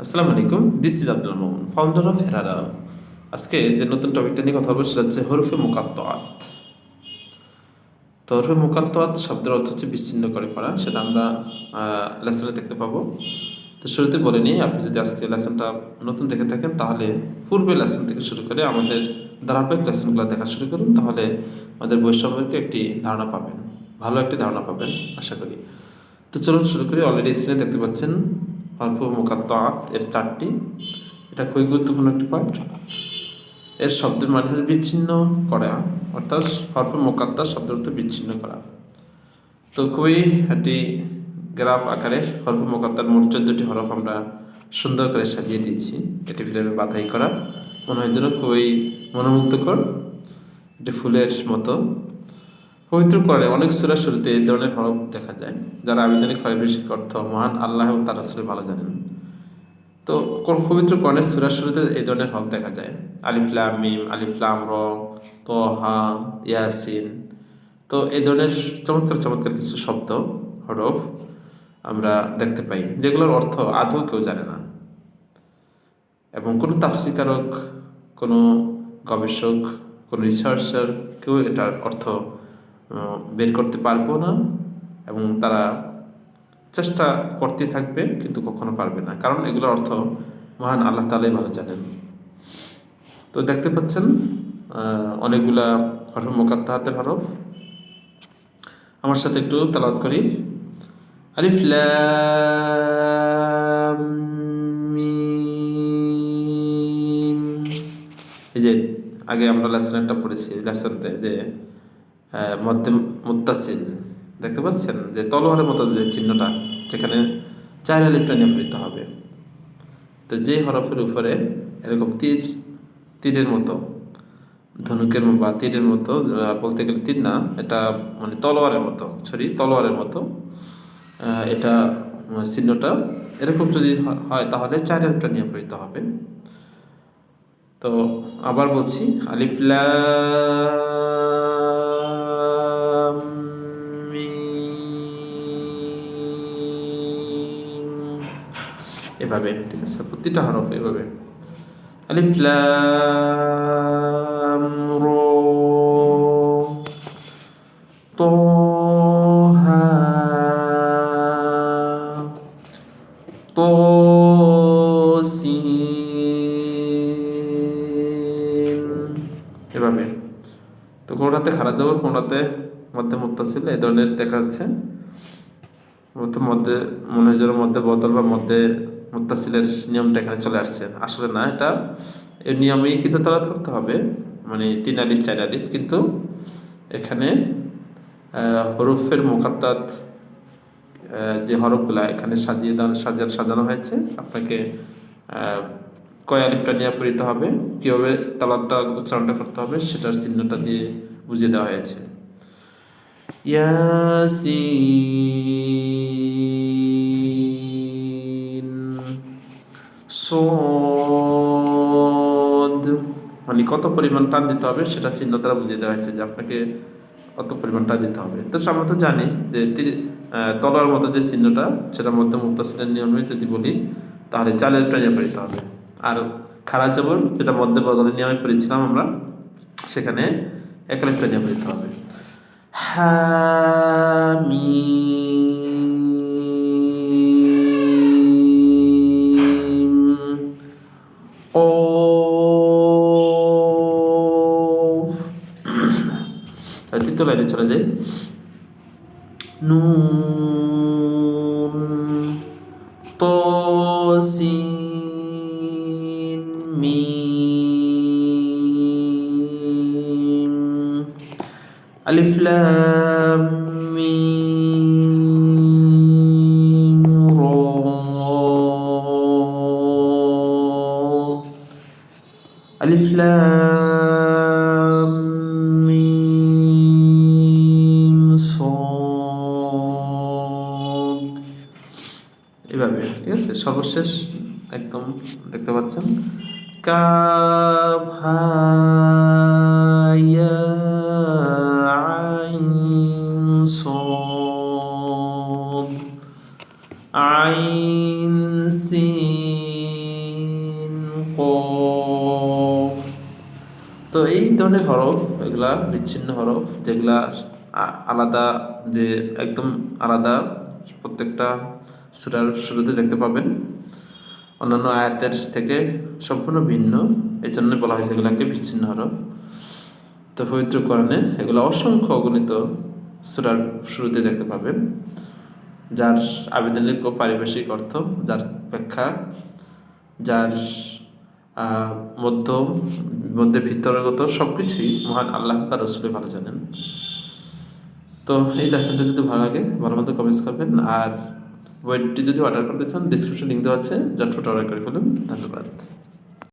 আসসালামু আলাইকুম this is Abdul Mohammad founder of হেরারা আজকে যে নতুন টপিকটা নিয়ে কথা বলব, সেটা হচ্ছে হরফে মুকাত্তাত তো হরফে মুকাত্তাত শব্দের অর্থ হচ্ছে বিচ্ছিন্ন করে পড়া, সেটা আমরা লেসনে দেখতে পাবো। তো শুরুতে বলে নিই, আপনি যদি আজকে লেসনটা নতুন দেখে থাকেন, তাহলে পূর্বে লেসন থেকে শুরু করে আমাদের ধারাবাহিক লেসনগুলো দেখা শুরু করুন, তাহলে আমাদের বই সম্পর্কে একটি ধারণা পাবেন। ভালো একটি ধারণা পাবেন, আশা করি। তো চলুন শুরু করি অলরেডি স্ক্রিনে দেখতে পাচ্ছেন অল্প মুকাত্তাত এর চারটি। এটা খুবই গুরুত্বপূর্ণ একটি পয়েন্ট এর শব্দের মানে হচ্ছে বিচ্ছিন্ন করা, অর্থাৎ অল্প মোকাত্তা শব্দের অর্থ বিচ্ছিন্ন করা। তো খুবই একটি গ্রাফ আকারে হরফ মোকাত্তার মোট চোদ্দটি হরফ আমরা সুন্দর করে সাজিয়ে দিয়েছি। এটি ভিতরে বাধাই করা। মনে হয় যেন খুবই মনোমুগ্ধকর। এটি ফুলের মতো। পবিত্র করে অনেক সুরা শুরুতে এই ধরনের হরফ দেখা যায়, যারা আবিধানিক পারিবেশিক অর্থ মহান আল্লাহ এবং তার আসলে ভালো জানেন। তো পবিত্র কর্ণের সুরা শুরুতে এই ধরনের হরফ দেখা যায়। আলিফলাম মিম আলিফলাম রং, তোহা, ইয়াসিন। তো এই ধরনের চমৎকার চমৎকার কিছু শব্দ, হরফ আমরা দেখতে পাই, যেগুলোর অর্থ আদৌ কেউ জানে না। এবং কোনো তাপসিকারক কোনো গবেষক, কোনো রিসার্চার কেউ এটার অর্থ বের করতে পারব না এবং তারা চেষ্টা করতে থাকবে কিন্তু কখনো পারবে না। কারণ এগুলোর অর্থ মহান আল্লাহ তালাই ভালো জানেন। তো দেখতে পাচ্ছেন অনেকগুলা হরফ মোকাত্তাহাতের হরফ। আমার সাথে একটু তালাত করি। আলিফ। এই যে, আগে আমরা লেসন একটা পড়েছি লেসনতে যে মধ্যে মুত্তাসিল। দেখতে পাচ্ছেন? যে তলোয়ারের মতো যে চিহ্নটা, যেখানে চার আলিফটা নিয়ে পড়িতে হবে। তো যে হরফের উপরে এরকম তীর, তীরের মতো, ধনুকের বা তীরের মতো বলতে গেলে তীর না, এটা মানে তলোয়ারের মতো ছড়ি তলোয়ারের মতো এটা চিহ্নটা এরকম যদি হয়, তাহলে চার আলিফটা নিয়ে হবে। তো আবার বলছি, আলিফ এভাবে, ঠিক আছে? প্রতিটা হরফ এভাবে। আলিফ, লাম, র তোসিন এভাবে। তো কোনটাতে খারাপ যাব, কোনটাতে মধ্যে মুত্তাসিল, এই ধরনের দেখা যাচ্ছে তো মধ্যে মনে হয় মধ্যে বদল বা মধ্যে মুত্তাসিলের নিয়মটা এখানে চলে আসছে। আসলে না, এটা এই নিয়মেই কিন্তু তালাত করতে হবে। মানে তিন আলিফ, চার আলিফ কিন্তু এখানে হরফের মোকাত্তাত যে হরফগুলা এখানে সাজিয়ে সাজানো সাজানো হয়েছে, আপনাকে কয় আলিফটা নিয়ে পড়িতে হবে, কীভাবে তালাতটা উচ্চারণটা করতে হবে, সেটার চিহ্নটা দিয়ে বুঝিয়ে দেওয়া হয়েছে। ইয়াসিন সদ। মানে কত পরিমাণ টান দিতে হবে সেটা চিহ্ন দ্বারা বুঝিয়ে দেওয়া হয়েছে যে আপনাকে কত পরিমাণ টান দিতে হবে। তো আমরা তো জানি যে তলার মতো যে চিহ্নটা, সেটার মধ্যে মুক্তাসিলের নিয়মে যদি বলি, তাহলে চালের টানিয়ে পড়িতে হবে। আর খারাপ জবর যেটা মধ্যে বদলে নিয়মে পড়েছিলাম আমরা, সেখানে একালিপ টানিয়ে পড়িতে হবে। হামিম লাইনে চলে যাই নুন তসিন মিম আলিফ লাম এভাবে, ঠিক আছে? সর্বশেষ, একদম, দেখতে পাচ্ছেন? আইন তো এই ধরনের হরফ, এগুলা বিচ্ছিন্ন হরফ, যেগুলা আলাদা, যে একদম আলাদা, প্রত্যেকটা সুরার শুরুতে দেখতে পাবেন। অন্যান্য আয়াতের থেকে সম্পূর্ণ ভিন্ন। এই জন্য বলা হয়েছে এগুলাকে বিচ্ছিন্ন হরফ তো পবিত্র কোরআনে এগুলো অসংখ্য অগণিত সুরার শুরুতে দেখতে পাবেন, যার আবেদনিক ও অর্থ, যার ব্যাখ্যা, যার মধ্য মধ্যে ভিতরগত সব কিছুই মহান আল্লাহ তার রসুলে ভালো জানেন। তো এই লেসনটা যদি ভালো লাগে, ভালো মতো কমেন্টস করবেন। আর বইটি যদি অর্ডার করতে চান ডিসক্রিপশন লিঙ্ক দেওয়া আছে। জটফট অর্ডার করে ফেলুন। ধন্যবাদ।